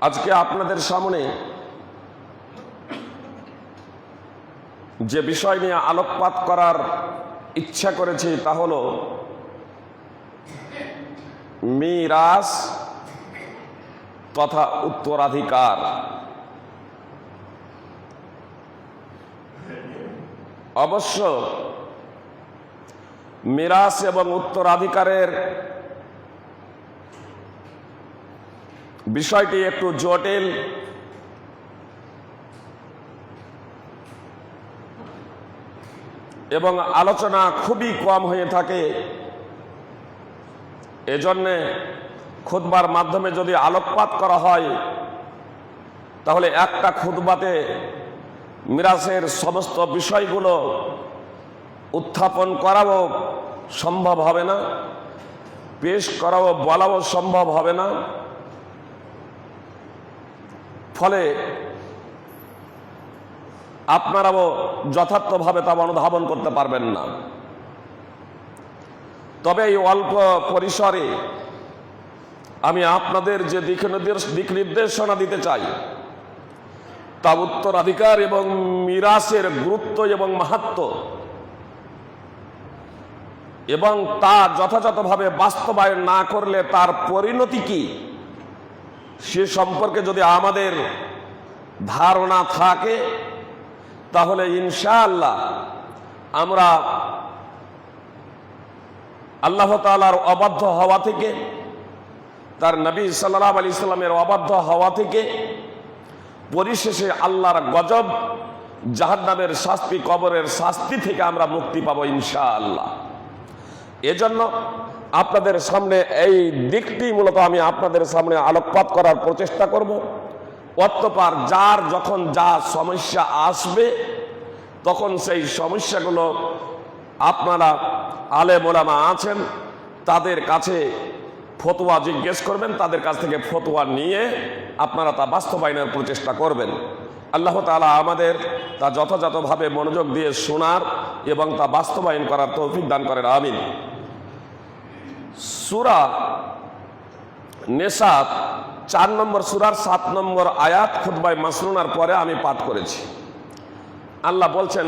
আজকে আপনাদের সামনে যে বিষয় নিয়ে আলোকপাত করার ইচ্ছা করেছি তা হল মিরাস তথা উত্তরাধিকার। অবশ্য মিরাস এবং উত্তরাধিকারের বিষয়টি একটু জটিল। এবং আলোচনা খুবই কম হয়ে থাকে। এজন্যে খুদবার মাধ্যমে যদি আলোকপাত করা হয়, তাহলে একটা খুদবাতে মিরাসের সমস্ত বিষয়গুলো উত্থাপন করাও সম্ভব হবে না, পেশ করাও, বলাও সম্ভব হবে না। ফলে আপনারাও যথার্থভাবে তা অনুধাবন করতে পারবেন না। তবে এই অল্প পরিসরে আমি আপনাদের যে দিক নির্দেশ, দিক নির্দেশনা দিতে চাই, তা উত্তরাধিকার এবং মিরাসের গুরুত্ব এবং মাহাত্ম এবং তা যথাযথভাবে বাস্তবায়ন না করলে তার পরিণতি কি? সে সম্পর্কে যদি আমাদের ধারণা থাকে, তাহলে ইনশাআল্লাহ আমরা আল্লাহ তালার অবাধ্য হওয়া থেকে, তার নবী সাল্লাহ আলি ইসলামের অবাধ্য হওয়া থেকে, পরিশেষে আল্লাহর গজব, জাহান্নামের শাস্তি, কবরের শাস্তি থেকে আমরা মুক্তি পাবো ইনশাআল্লাহ। এজন্য আপনাদের সামনে এই দিকটি মূলত আমি আপনাদের সামনে আলোকপাত করার প্রচেষ্টা করব। অত্যপার যার যখন যা সমস্যা আসবে, তখন সেই সমস্যাগুলো আপনারা আলে মোলামা আছেন, তাদের কাছে ফতোয়া জিজ্ঞেস করবেন, তাদের কাছ থেকে ফতোয়া নিয়ে আপনারা তা বাস্তবায়নের প্রচেষ্টা করবেন। আল্লাহ তালা আমাদের তা যথাযথভাবে মনোযোগ দিয়ে শোনার এবং তা বাস্তবায়ন করার তৌফিক দান করেন, আমিন। সুরা নেশাত চার নম্বর সুরার সাত নম্বর আয়াত খুদ্বাই মাসরুনার পরে আমি পাঠ করেছি। আল্লাহ বলছেন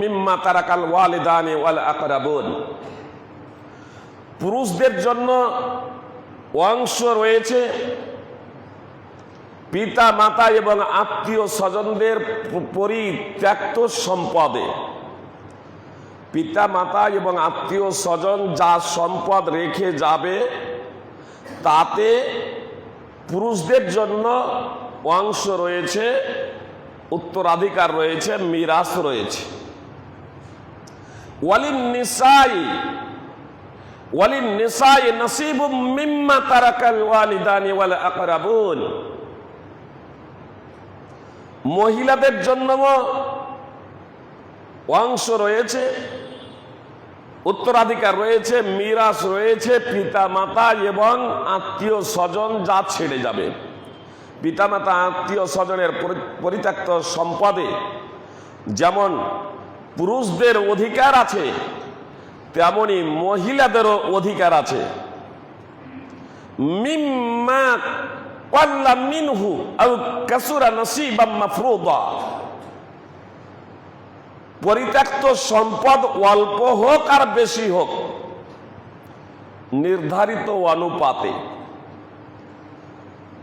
মিম্মা তারাকাল পুরুষদের জন্য অংশ রয়েছে, পিতা, মাতা এবং আত্মীয় স্বজনদের পরিত্যক্ত সম্পদে। পিতা, মাতা এবং আত্মীয় স্বজন যা সম্পদ রেখে যাবে, তাতে পুরুষদের জন্য অংশ রয়েছে, উত্তরাধিকার রয়েছে মিরাস রয়েছে। নিসাই নিসাই মিম্মা মহিলাদের জন্য অংশ রয়েছে উত্তরাধিকার রয়েছে মিরাস রয়েছে পিতা মাতা এবং আত্মীয় স্বজন যা ছেড়ে যাবে। পিতামাতা, আত্মীয় স্বজনের পরিত্যক্ত সম্পদে যেমন পুরুষদের অধিকার আছে, তেমনি মহিলাদেরও অধিকার আছে। মিম্মা ওয়াল্লা মিনহু আও কাসুরা নসিবাম মাফরুদা। পরিত্যক্ত সম্পদ অল্প হোক আর বেশি হোক, নির্ধারিত অনুপাতে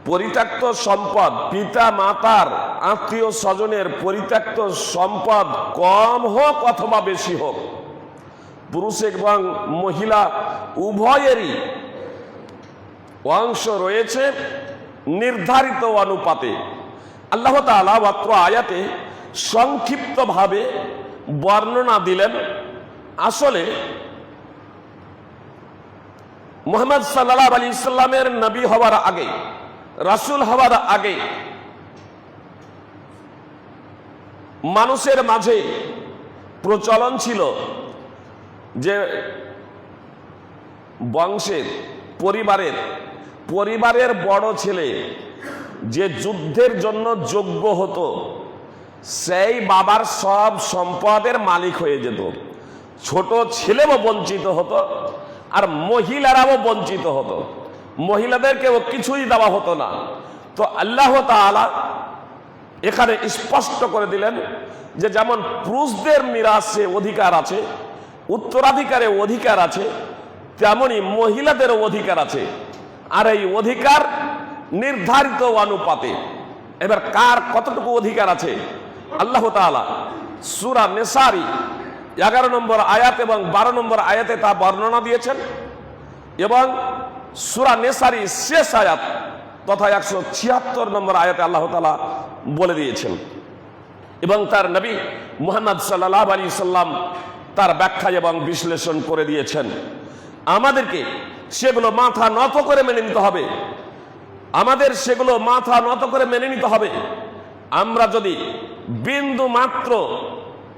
পরিত্যক্ত সম্পদ, পিতা, মাতার, আত্মীয় স্বজনের পরিত্যক্ত সম্পদ কম হোক অথবা বেশি হোক, পুরুষ এবং মহিলা উভয়েরই অংশ রয়েছে নির্ধারিত অনুপাতে। আল্লাহ তালা মাত্র আয়াতে সংক্ষিপ্তভাবে বর্ণনা দিলেন, আসলে মোহাম্মদ সাল্লাহ আলী ইসলামের নবী হওয়ার আগে, রাসুল হওয়ার আগে, মানুষের মাঝে প্রচলন ছিল যে বংশের, পরিবারের পরিবারের বড় ছেলে যে যুদ্ধের জন্য যোগ্য হতো সেই বাবার সব সম্পদের মালিক হয়ে যেত। ছোট ছেলেও বঞ্চিত হতো আর মহিলারাও বঞ্চিত হতো। মহিলাদেরকেও কিছুই দেওয়া হতো না। তো আল্লাহ তাআলা এখানে স্পষ্ট করে দিলেন যে যেমন পুরুষদের মিরাসে অধিকার আছে, উত্তরাধিকারে অধিকার আছে, তেমনি মহিলাদেরও অধিকার আছে। আর এই অধিকার নির্ধারিত অনুপাতে। এবার কার কতটুকু অধিকার আছে? আল্লাহ সুরা নেসারি এগারো নম্বর আয়াত এবং বারো নম্বর আয়াতে তা বর্ণনা দিয়েছেন এবং সুরা নেসারি শেষ আয়াত তথা একশো ছিয়াত্তর নম্বর আয়াতে আল্লাহ তালা বলে দিয়েছেন। এবং তার নবী মুহাম্মদ সাল্লাহ আলী সাল্লাম তার ব্যাখ্যা এবং বিশ্লেষণ করে দিয়েছেন। আমাদেরকে সেগুলো মাথা নত করে মেনে নিতে হবে। আমাদের সেগুলো মাথা নত করে মেনে নিতে হবে। আমরা যদি বিন্দু মাত্র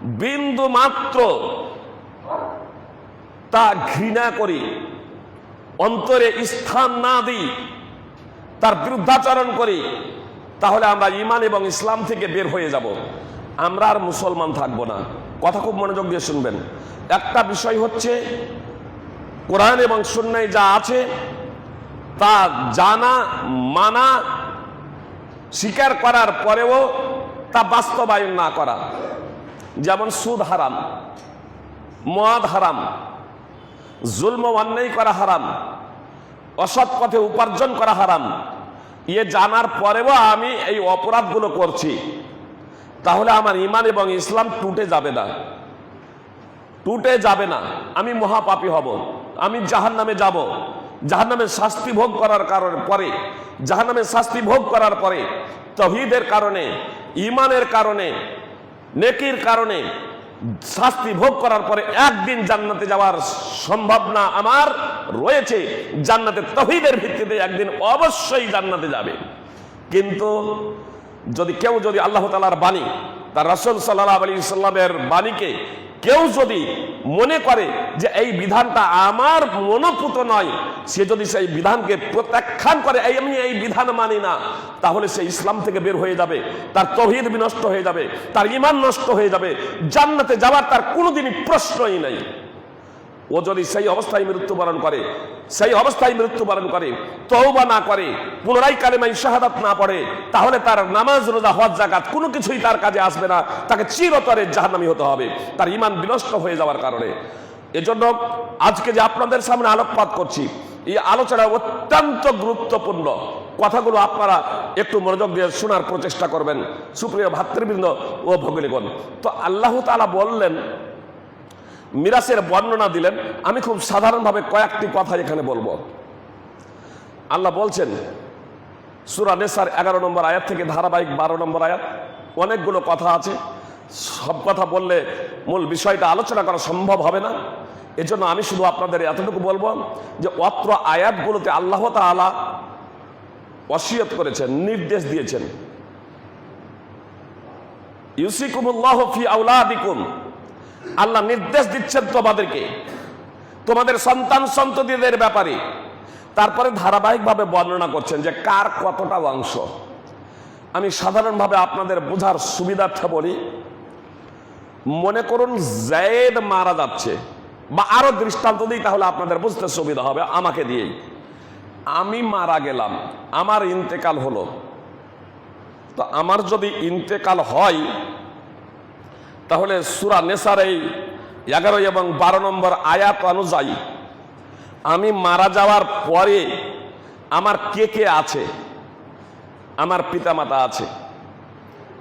বিন্দু মাত্র তা ঘৃণা করি, অন্তরে স্থান না দিই, তার বিরুদ্ধাচরণ করি, তাহলে আমরা ইমান এবং ইসলাম থেকে বের হয়ে যাব। আমরা আর মুসলমান থাকব না। কথা খুব মনোযোগ দিয়ে শুনবেন। একটা বিষয় হচ্ছে, কোরআন এবং সুন্নায় যা আছে, তা জানা, মানা, স্বীকার করার পরেও তা বাস্তবায়ন না করা। যেমন সুদ হারাম, মদ হারাম, জুলম অন্যায় করা হারাম, অসৎ পথে উপার্জন করা হারাম ইয়ে জানার পরেও আমি এই অপরাধগুলো করছি। তাহলে আমার ইমান এবং ইসলাম টুটে যাবে না। টুটে যাবে না। আমি মহাপাপী হব। আমি জাহান নামে যাব। জাহান নামে শাস্তি ভোগ করার কারণে পরে জাহান নামে শাস্তি ভোগ করার পরে তহিদের কারণে ইমানের কারণে, নেকির কারণে শাস্তি ভোগ করার পরে একদিন জান্নাতে যাওয়ার সম্ভাবনা আমার। রয়েছে জান্নাতে তহিদের ভিত্তিতে একদিন অবশ্যই জান্নাতে যাবে। কিন্তু যদি কেউ যদি আল্লাহ তালার বাণী, তার রসুল সাল্লাহ আলী সাল্লামের বাণীকে কেউ যদি মনে করে যে এই বিধানটা আমার মনোপুত নয়, সে যদি সেই বিধানকে প্রত্যাখ্যান করে, এই আমি এই বিধান মানি না তাহলে সে ইসলাম থেকে বের হয়ে যাবে, তার তহিদ বিনষ্ট হয়ে যাবে, তার ইমান নষ্ট হয়ে যাবে, জান্নাতে যাওয়ার তার কোনোদিনই প্রশ্নই নেই। ও যদি সেই অবস্থায় মৃত্যুবরণ করে, সেই অবস্থায় মৃত্যুবরণ করে তৌবা না করে, পুনরায় কালেমাই শাহাদাত না পড়ে, তাহলে তার নামাজ, রোজা, হজ জাকাত কোনো কিছুই তার কাজে আসবে না। তাকে চিরতরে জাহান্নামী হতে হবে। তার ইমান বিনষ্ট হয়ে যাওয়ার কারণে। এজন্য আজকে যে আপনাদের সামনে আলোকপাত করছি, এই আলোচনা অত্যন্ত গুরুত্বপূর্ণ। কথাগুলো আপনারা একটু মনোযোগ দিয়ে শোনার প্রচেষ্টা করবেন। সুপ্রিয় ভাতৃবৃন্দ ও ভগিনীগণ, তো আল্লাহ তালা বললেন মিরাসের বর্ণনা দিলেন, আমি খুব সাধারণভাবে কয়েকটি কথা এখানে বলব। আল্লাহ বলছেন, সুরা নেসার এগারো নম্বর আয়াত থেকে ধারাবাহিক বারো নম্বর আয়াত, অনেকগুলো কথা আছে। সব কথা বললে মূল বিষয়টা আলোচনা করা সম্ভব হবে না। এজন্য আমি শুধু আপনাদের এতটুকু বলব যে অত্র আয়াতগুলোতে আল্লাহ তাআলা ওসিয়ত করেছেন, নির্দেশ দিয়েছেন। ইউসিকুমুল্লাহ ফি আউলাদিকুম আল্লাহ নির্দেশ দিচ্ছেন তোমাদেরকে। তোমাদের সন্তান সন্ততিদের ব্যাপারে। তারপরে ধারাবাহিকভাবে বর্ণনা করছেন যে কার কতটা অংশ। আমি সাধারণভাবে আপনাদের বোঝার সুবিধার্থে বলি, মনে করুন জায়েদ মারা যাচ্ছে, বা আরও দৃষ্টান্ত দিই তাহলে আপনাদের বুঝতে সুবিধা হবে আমাকে দিয়েই। আমি মারা গেলাম, আমার ইন্তেকাল হলো। তো আমার যদি ইন্তেকাল হয় তাহলে সুরা নেসার এই এগারো এবং বারো নম্বর আয়াত অনুযায়ী আমি মারা যাওয়ার পরে আমার কে কে আছে? আমার পিতামাতা আছে,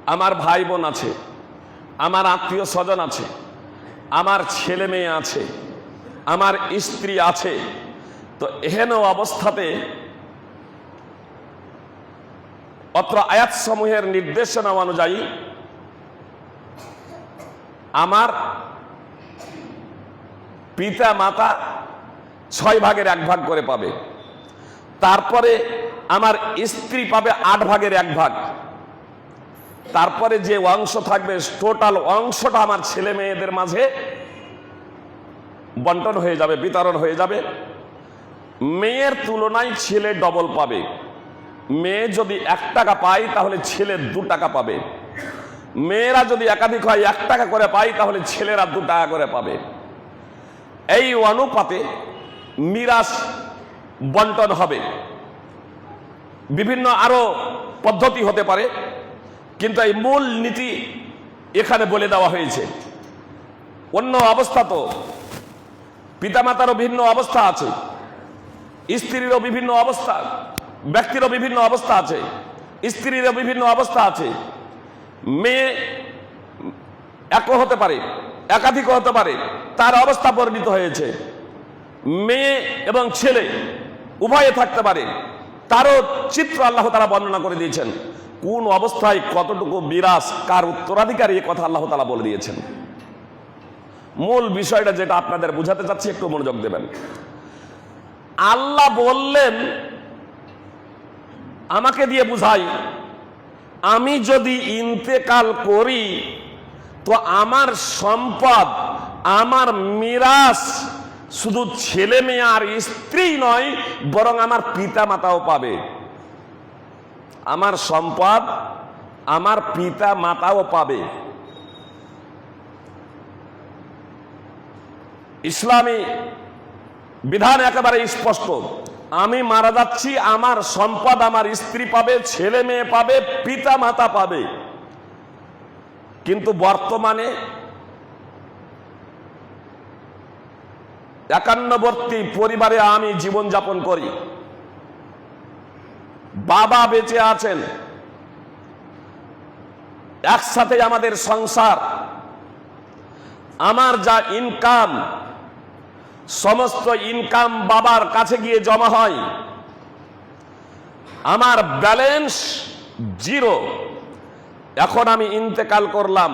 আমার ভাই বোন আছে, আমার আত্মীয় স্বজন আছে, আমার ছেলে মেয়ে আছে, আমার স্ত্রী আছে। তো এহেন অবস্থাতে অত্র আয়াত সমূহের নির্দেশনা অনুযায়ী আমার পিতা, মাতা ছয় ভাগের এক ভাগ করে পাবে। তারপরে আমার স্ত্রী পাবে আট ভাগের এক ভাগ। তারপরে যে অংশ থাকবে টোটাল অংশটা আমার ছেলে মেয়েদের মাঝে বন্টন হয়ে যাবে, বিতরণ হয়ে যাবে। মেয়ের তুলনায় ছেলে ডবল পাবে। মেয়ে যদি এক টাকা পায়, তাহলে ছেলে দু টাকা পাবে। মেয়েরা যদি একাধিক হয়, এক টাকা করে পায় তাহলে ছেলেরা দু টাকা করে পাবে। এই অনুপাতে মিরাস বন্টন হবে। বিভিন্ন আরও পদ্ধতি হতে পারে, কিন্তু এই মূল নীতি এখানে বলে দেওয়া হয়েছে। অন্য অবস্থা তো, পিতামাতারও ভিন্ন অবস্থা আছে, স্ত্রীরও বিভিন্ন অবস্থা, ব্যক্তিরও বিভিন্ন অবস্থা আছে, স্ত্রীরও বিভিন্ন অবস্থা আছে। মেয়ে একও হতে পারে একাধিক হতে পারে, তার অবস্থা পরিণত হয়েছে। মেয়ে এবং ছেলে উভয়ে থাকতে পারে, তারও চিত্র আল্লাহ তারা বর্ণনা করে দিয়েছেন। কোন অবস্থায় কতটুকু বিরাস কার উত্তরাধিকারী, এ কথা আল্লাহ তালা বলে দিয়েছেন। মূল বিষয়টা যেটা আপনাদের বুঝাতে চাচ্ছি, একটু মনোযোগ দেবেন। আল্লাহ বললেন, আমাকে দিয়ে বুঝাই আমি যদি ইন্তেকাল করি, তো আমার সম্পদ, আমার মিরাস শুধু ছেলে মেয়ে আর স্ত্রী নয়, বরং আমার পিতা মাতাও পাবে। আমার সম্পদ, আমার পিতা মাতাও পাবে। ইসলামী বিধান একেবারে স্পষ্ট। আমি মারা যাচ্ছি, আমার সম্পদ আমার স্ত্রী পাবে, ছেলে মেয়ে পাবে পিতা মাতা পাবে। কিন্তু বর্তমানে একান্নবর্তী পরিবারে আমি জীবন যাপন করি। বাবা বেঁচে আছেন। একসাথে আমাদের সংসার। আমার যা ইনকাম সমস্ত ইনকাম বাবার কাছে গিয়ে জমা হয়। আমার ব্যালেন্স জিরো। এখন আমি ইন্তেকাল করলাম।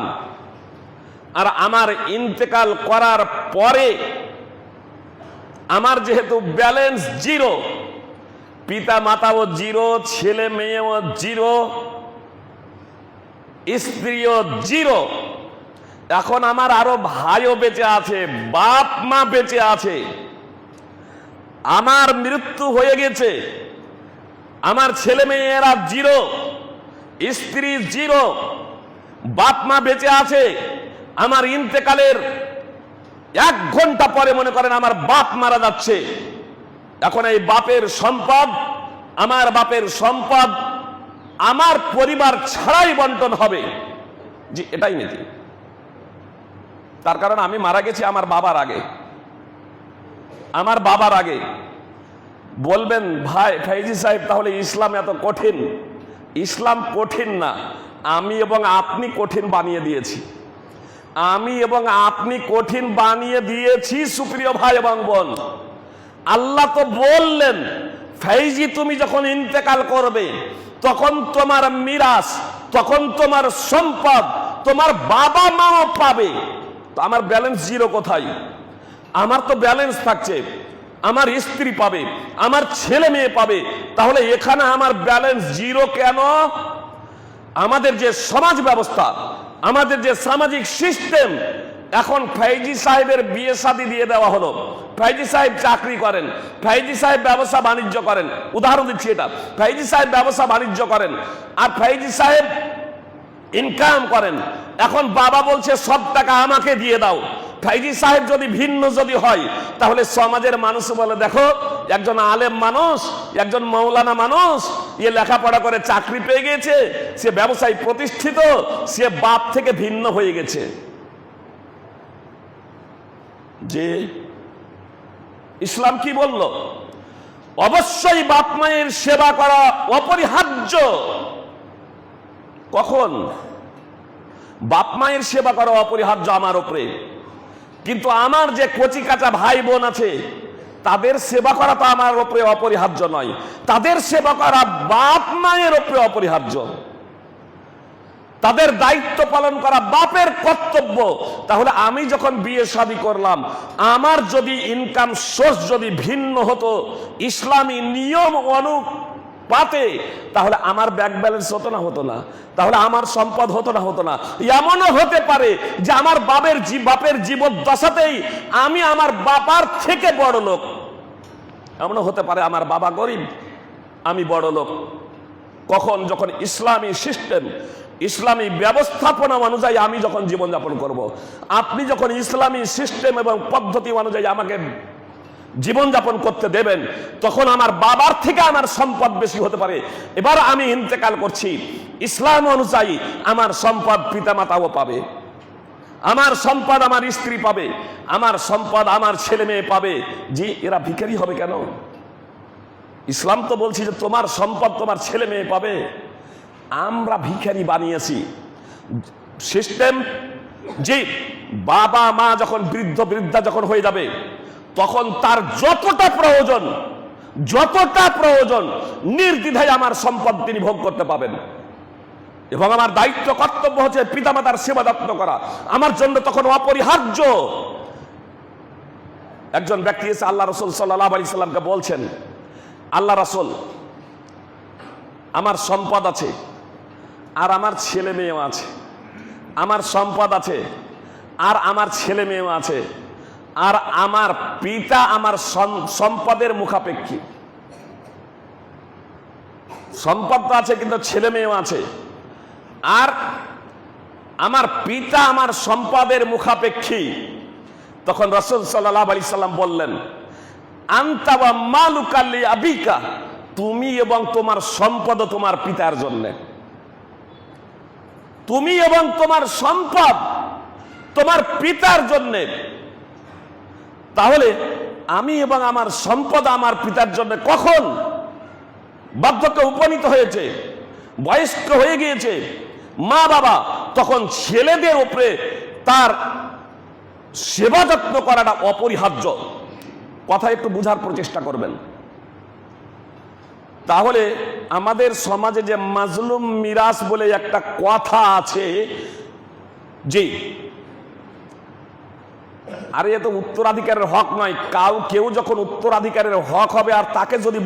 আর আমার ইন্তেকাল করার পরে আমার যেহেতু ব্যালেন্স জিরো পিতা মাতাও জিরো ছেলে মেয়েও জিরো, স্ত্রীও জিরো এখন আমার আরও ভাইও বেঁচে আছে, বাপ মা বেঁচে আছে। আমার মৃত্যু হয়ে গেছে, আমার ছেলে মেয়েরা জিরো, স্ত্রী জিরো, বাপ মা বেঁচে আছে, আমার ইন্তেকালের এক ঘণ্টা পরে মনে করেন আমার বাপ মারা যাচ্ছে। এখন এই বাপের সম্পদ, আমার বাপের সম্পদ, আমার পরিবার ছাড়াই বন্টন হবে। জি, এটাই নীতি। তার কারণ আমি মারা গেছি আমার বাবার আগে। আমার বাবার আগে। বলবেন, ভাই, ফাইজি সাহেব, তাহলে ইসলাম এত কঠিন। ইসলাম কঠিন না। আমি এবং আপনি কঠিন বানিয়ে দিয়েছি। আমি এবং আপনি কঠিন বানিয়ে দিয়েছি, সুপ্রিয় ভাই এবং বোন। আল্লাহ তো বললেন, ফাইজি, তুমি যখন ইন্তেকাল করবে, তখন তোমার মিরাস তখন তোমার সম্পদ, তোমার বাবা মাও পাবে। তো আমার ব্যালেন্স জিরো কোথায়? আমার তো ব্যালেন্স থাকছে। আমার স্ত্রী পাবে, আমার ছেলে মেয়ে পাবে। তাহলে এখানে আমার ব্যালেন্স জিরো কেন? আমাদের যে সমাজ ব্যবস্থা, আমাদের যে সামাজিক সিস্টেম এখন ফাইজি সাহেবের বিয়ে শাদি দিয়ে দেওয়া হলো। ফাইজি সাহেব চাকরি করেন, ফাইজি সাহেব ব্যবসা বাণিজ্য করেন। উদাহরণ দিচ্ছি এটা। ফাইজি সাহেব ব্যবসা বাণিজ্য করেন। আর ফাইজি সাহেব ইনকাম করেন। এখন বাবা বলছে, সব টাকা আমাকে দিয়ে দাও। ফাইজি সাহেব যদি ভিন্ন যদি হয়, তাহলে সমাজের মানুষ বলে, দেখো, একজন আলেম মানুষ, একজন মৌলানা মানুষ ইয়ে লেখাপড়া করে চাকরি পেয়ে গেছে, সে ব্যবসায় প্রতিষ্ঠিত, সে বাপ থেকে ভিন্ন হয়ে গেছে। যে ইসলাম কি বলল? অবশ্যই বাপ মায়ের সেবা করা অপরিহার্য। কখন? বাপ মায়ের সেবা করা অপরিহার্য আমার উপরে। কিন্তু আমার যে কচি কাঁচা ভাই বোন আছে, তাদের সেবা করা তো আমার উপরে অপরিহার্য নয়। তাদের সেবা করা বাপ মায়ের উপরে অপরিহার্য। তাদের দায়িত্ব পালন করা বাপের কর্তব্য। তাহলে আমি যখন বিয়ে শাদী করলাম, আমার যদি ইনকাম সোর্স যদি ভিন্ন হতো, ইসলামী নিয়ম অনুপাতে তাহলে আমার ব্যাংক ব্যালেন্স হতো না হতো না। তাহলে আমার সম্পদ হতো না হতো না। এমনও হতে পারে যে আমার বাপের বাপের জীবদ্দশাতেই আমি আমার বাবার থেকে বড় লোক। এমনও হতে পারে আমার বাবা গরিব, আমি বড় লোক। কখন যখন ইসলামী সিস্টেম, ইসলামী ব্যবস্থাপনা অনুযায়ী আমি যখন জীবনযাপন করব। আপনি যখন ইসলামী সিস্টেম এবং পদ্ধতি অনুযায়ী আমাকে জীবনযাপন করতে দেবেন, তখন আমার বাবার থেকে আমার সম্পদ বেশি হতে পারে। এবার আমি ইন্তেকাল করছি। ইসলাম অনুযায়ী আমার সম্পদ পিতামাতাও পাবে। আমার সম্পদ আমার স্ত্রী পাবে। আমার সম্পদ আমার ছেলে মেয়ে পাবে। জি, এরা ভিখারি হবে কেন? ইসলাম তো বলছি যে তোমার সম্পদ তোমার ছেলে মেয়ে পাবে। আমরা ভিখারি বানিয়েছি। সিস্টেম যে বাবা মা যখন বৃদ্ধ, বৃদ্ধা যখন হয়ে যাবে তখন তার যতটা প্রয়োজন যতটা প্রয়োজন, নির্দ্বিধায় আমার সম্পদ তিনি ভোগ করতে পাবেন। এবং আমার দায়িত্ব, কর্তব্য হচ্ছে পিতামাতার সেবা যত্ন করা। আমার জন্য তখন অপরিহার্য। একজন ব্যক্তি এসে আল্লাহ রসুল সাল্লাহ আলি সাল্লামকে বলছেন, আল্লাহ রসুল, আমার সম্পদ আছে, আর আমার ছেলে মেয়েও আছে। আমার সম্পদ আছে, আর আমার ছেলে মেয়েও আছে। আর আমার পিতা আমার সম্পদের মুখাপেক্ষী। সম্পদ তো আছে, কিন্তু ছেলে মেয়েও আছে। আর আমার পিতা আমার সম্পদের মুখাপেক্ষী। তখন রসুল সাল্লাহ আলি সাল্লাম বললেন আন্তাবা মালুকাল্লি আবিকা। তুমি এবং তোমার সম্পদ তোমার পিতার জন্যে। তুমি এবং তোমার সম্পদ তোমার পিতার জন্যে। তাহলে আমি এবং আমার সম্পদ আমার পিতার জন্য কখন বার্ধক্যে উপনীত হয়েছে, বয়স্ক হয়ে গিয়েছে, মা বাবা তখন ছেলেদের উপরে তার সেবা যত্ন করাটা অপরিহার্য। কথা একটু বুঝার প্রচেষ্টা করবেন। তাহলে আমাদের সমাজে যে মাজলুম মিরাস বলে একটা কথা আছে যে আরে এ তো উত্তরাধিকারের হক নয়। কাউ, কেউ যখন উত্তরাধিকারের হক হবে আর তাকে যদি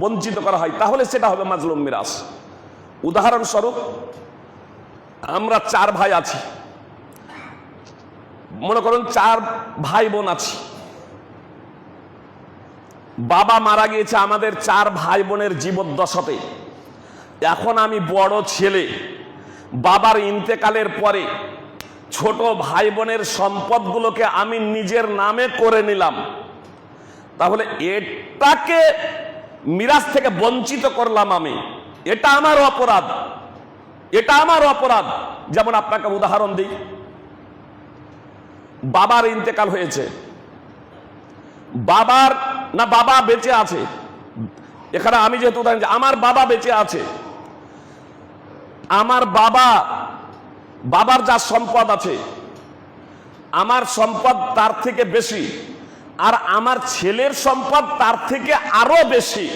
বঞ্চিত করা হয়, তাহলে সেটা হবে মাজলুম মিরাস উদাহরণস্বরূপ, আমরা চার ভাই আছি। মনে করুন চার ভাই বোন আছি। বাবা মারা গিয়েছে আমাদের চার ভাই বোনের জীবদ্দশাতে। এখন আমি বড় ছেলে। বাবার ইন্তেকালের পরে ছোট ভাই বোনের সম্পদগুলোকে আমি নিজের নামে করে নিলাম। তাহলে এটাকে মিরাজ থেকে বঞ্চিত করলাম আমি। এটা আমার অপরাধ। এটা আমার অপরাধ। যেমন আপনাকে উদাহরণ দিই। বাবার ইন্তেকাল হয়েছে। বাবার না, বাবা বেঁচে আছে। এখানে আমি যেহেতু আমার বাবা বেঁচে আছে। আমার বাবা বাবার যা সম্পদ আছে, আমার সম্পদ তার থেকে বেশি, আর আমার ছেলের সম্পদ তার থেকে আরও বেশি।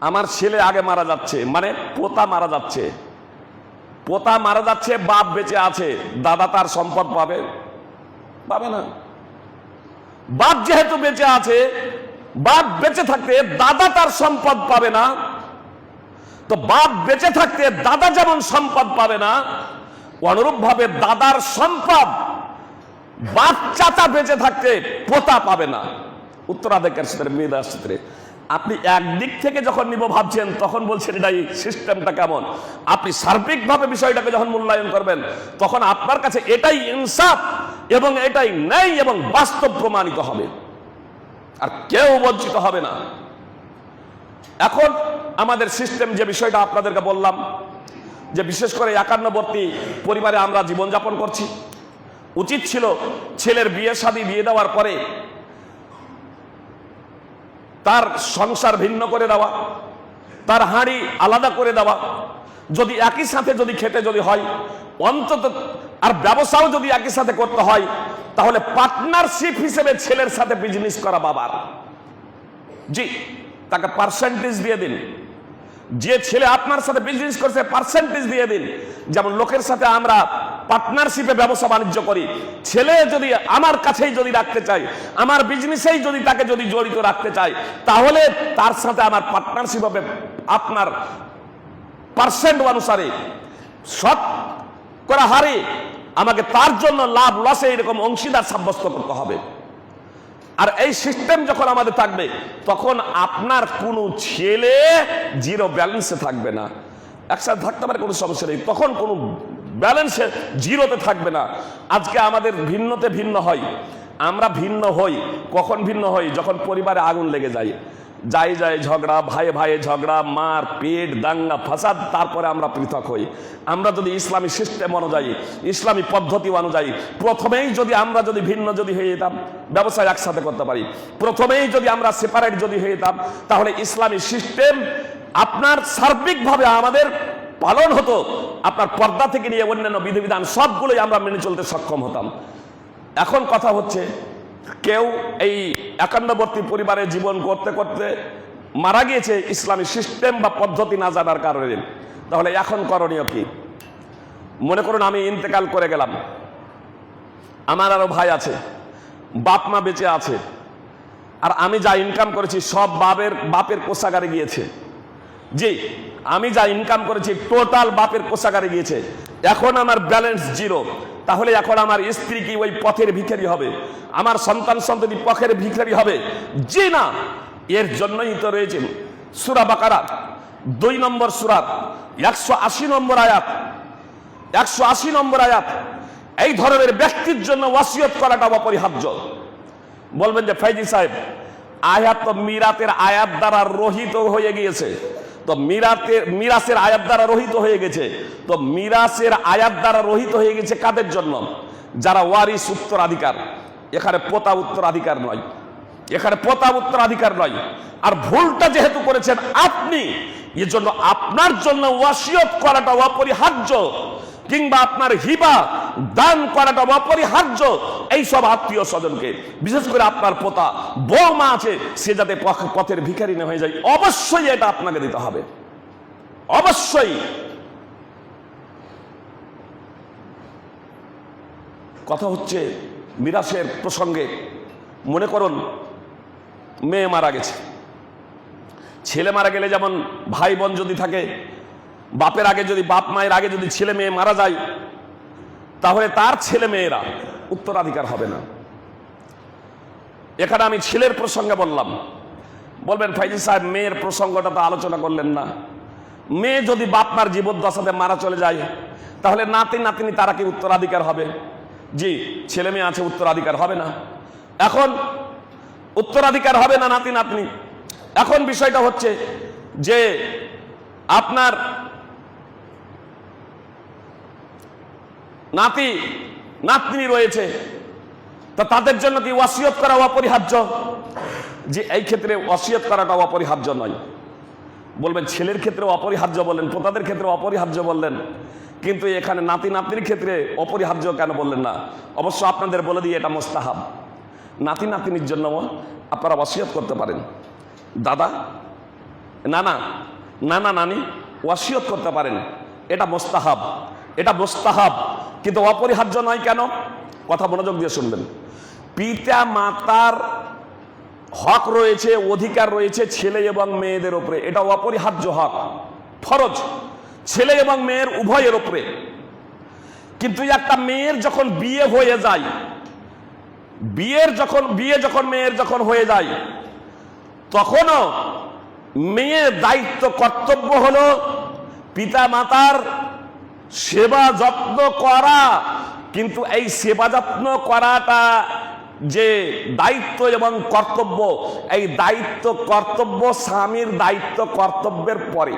আমার ছেলে আগে মারা যাচ্ছে মানে পোতা মারা যাচ্ছে। পোতা মারা যাচ্ছে, বাপ বেঁচে আছে, দাদা তার সম্পদ পাবে? পাবে না। বাপ যেহেতু বেঁচে আছে, বাপ বেঁচে থাকতে দাদা তার সম্পদ পাবে না তো বাপ বেঁচে থাকতে দাদা যেমন সম্পদ পাবে না অনুরূপ ভাবে দাদার সম্পদ বাপ চাচা বেঁচে থাকতে পোতা পাবে না। উত্তরাধিকার সূত্রে মেয়েদার সূত্রে। আপনি একদিক থেকে যখন নিব ভাবছেন, তখন বলছেন এটা এই সিস্টেমটা কেমন? আপনি সার্বিকভাবে বিষয়টাকে যখন মূল্যায়ন করবেন, তখন আপনার কাছে এটাই ইনসাফ এবং এটাই ন্যায় এবং বাস্তব প্রমাণিত হবে। আর কেউ বঞ্চিত হবে না। এখন আমাদের সিস্টেম যে বিষয়টা আপনাদেরকে বললাম, যে বিশেষ করে একান্নবর্তী পরিবারে আমরা জীবনযাপন করছি। উচিত ছিল ছেলের বিয়ে শাদী দিয়ে দেওয়ার পরে তার সংসার ভিন্ন করে দেওয়া, তার হাঁড়ি আলাদা করে দেওয়া, যদি একই সাথে যদি খেতে যদি হয়, অন্তত আর ব্যবসাও যদি একই সাথে করতে হয়, তাহলে পার্টনারশিপ হিসেবে ছেলের সাথে বিজনেস করা বাবার। জি, তাকে পার্সেন্টেজ দিয়ে দিন। যে ছেলে আপনার সাথে বিজনেস করছে পার্সেন্টেজ দিয়ে দিন। যেমন লোকের সাথে আমরা পার্টনারশিপে ব্যবসা বাণিজ্য করি। ছেলে যদি আমার কাছেই যদি রাখতে চাই আমার বিজনেসেই যদি তাকে যদি জড়িত রাখতে চাই তাহলে তার সাথে আমার পার্টনারশিপ হবে আপনার পার্সেন্ট অনুসারে। শত করা হারে আমাকে তার জন্য লাভ লসে এরকম অংশীদার সাব্যস্ত করতে হবে। আর এই সিস্টেম যখন আমাদের থাকবে, তখন আপনার কোনো ছেলে জিরো ব্যালেন্সে থাকবে না। একসাথে থাকতে পারে, কোনো সমস্যা নেই। তখন কোনো ব্যালেন্সে জিরোতে থাকবে না। আজকে আমাদের ভিন্নতে ভিন্ন হয়। আমরা ভিন্ন হই, কখন ভিন্ন হই? যখন পরিবারে আগুন লেগে যায়। যাই যায় ঝগড়া, ভাই ভাইয়ে ঝগড়া, মার পেট, দাঙ্গা, ফাসাদ, তারপরে আমরা পৃথক হই। আমরা যদি ইসলামী সিস্টেম অনুযায়ী, ইসলামী পদ্ধতি অনুযায়ী, প্রথমেই যদি আমরা যদি ভিন্ন যদি হয়ে যেতাম, ব্যবসায় একসাথে করতে পারি। প্রথমেই যদি আমরা সেপারেট যদি হয়ে যেতাম, তাহলে ইসলামী সিস্টেম আপনার সার্বিকভাবে আমাদের পালন হতো। আপনার পর্দা থেকে নিয়ে অন্যান্য বিধিবিধান সবগুলোই আমরা মেনে চলতে সক্ষম হতাম। এখন কথা হচ্ছে কেউ এই একান্নবর্তী পরিবারে জীবন করতে করতে মারা গিয়েছে ইসলামী সিস্টেম বা পদ্ধতি না জানার কারণে। তাহলে এখন করণীয় কি? মনে করুন আমি ইন্তেকাল করে গেলাম। আমার আরও ভাই আছে, বাপ মা বেঁচে আছে, আর আমি যা ইনকাম করেছি সব বাপের বাপের কোষাগারে গিয়েছে। জি, আমি যা ইনকাম করেছি টোটাল বাপের কোষাগারে গিয়েছে। এখন আমার ব্যালেন্স জিরো তাহলে এখন আমার স্ত্রী কি ওই পথের ভিখারি হবে? আমার সন্তান সন্ততি পথের ভিখারি হবে? যে না। এর জন্যই তো রয়েছে সুরা বাকারা, দুই নম্বর সুরাত একশো আশি নম্বর আয়াত, একশো আশি নম্বর আয়াত। এই ধরনের ব্যক্তির জন্য ওয়াসিয়ত করাটা অপরিহার্য। বলবেন যে ফাইজি সাহেব, আয়াত মিরাতের আয়াত দ্বারা রহিত হয়ে গিয়েছে। তো মিরাতের মিরাসের আয়াত দ্বারা রহিত হয়ে গেছে। তো মিরাসের আয়াত দ্বারা রহিত হয়ে গেছে কাদের জন্য? যারা ওয়ারিস উত্তরাধিকার এখানে পোতা উত্তরাধিকার নয়। এখানে পোতা উত্তরাধিকার নয়। আর ভুলটা যেহেতু করেছেন আপনি, এজন্য আপনার জন্য ওয়াসিয়ত করাটা অপরিহার্য। কিংবা আপনার হিবা, দান করাটা অপরিহার্য। এই সব আত্মীয় স্বজনকে, বিশেষ করে আপনার পোতা, বৌমা আছে, সে যাতে পথ- পথের ভিখারি না হয়ে যায়, অবশ্যই এটা আপনাকে দিতে হবে। অবশ্যই। কথা হচ্ছে মিরাসের প্রসঙ্গে, মনে করুন, মেয়ে মারা গেছে। ছেলে মারা গেলে যেমন ভাই বোন যদি থাকে বাপের আগে যদি বাপ মায়ের আগে যদি ছেলে মেয়ে মারা যায়, তাহলে তার ছেলে মেয়েরা উত্তরাধিকার হবে না। এখানে আমি ছেলের প্রসঙ্গে বললাম। বলবেন ফাইজি সাহেব, মেয়ের প্রসঙ্গটা তো আলোচনা করলেন না। মেয়ে যদি বাপ মার জীবদ্দশাতে মারা চলে যায়, তাহলে নাতি নাতিনি তারা কি উত্তরাধিকার হবে? জি, ছেলে মেয়ে আছে, উত্তরাধিকার হবে না। এখন উত্তরাধিকার হবে না নাতি নাতনি? এখন বিষয়টা হচ্ছে যে আপনার নাতি, নাতনি রয়েছে। তা তাদের জন্য কি ওয়াসিয়ত করা অপরিহার্য? যে এই ক্ষেত্রে ওয়াসিয়ত করাটা অপরিহার্য নয়। বলবেন, ছেলের ক্ষেত্রে অপরিহার্য বললেন, পোতাদের ক্ষেত্রে অপরিহার্য বললেন, কিন্তু এখানে নাতি, নাতনির ক্ষেত্রে অপরিহার্য কেন বললেন না? অবশ্য আপনাদের বলে দিয়ে এটা মোস্তাহাব। নাতি, নাতনির জন্য আপনারা ওয়াসিয়ত করতে পারেন। দাদা না না না না নানি, ওয়াসিয়ত করতে পারেন। এটা মোস্তাহাব। এটা মোস্তাহাব। কিন্তু অপরিহার্য নয় কেন? কথা মনোযোগ দিয়ে শুনবেন। পিতা, মাতার হক রয়েছে, অধিকার রয়েছে ছেলে এবং মেয়েদের ওপরে এটা অপরিহার্য হক, ফরজ। ছেলে এবং মেয়ের উভয়ের ওপরে কিন্তু একটা মেয়ের যখন বিয়ে হয়ে যায়, বিয়ের যখন, বিয়ে যখন মেয়ের যখন হয়ে যায়, তখনও মেয়ের দায়িত্ব, কর্তব্য হলো পিতা মাতার সেবা যত্ন করা, কিন্তু এই সেবা যত্ন করাটা যে দায়িত্ব এবং কর্তব্য, এই দায়িত্ব কর্তব্য স্বামীর দায়িত্ব কর্তব্যের পরে।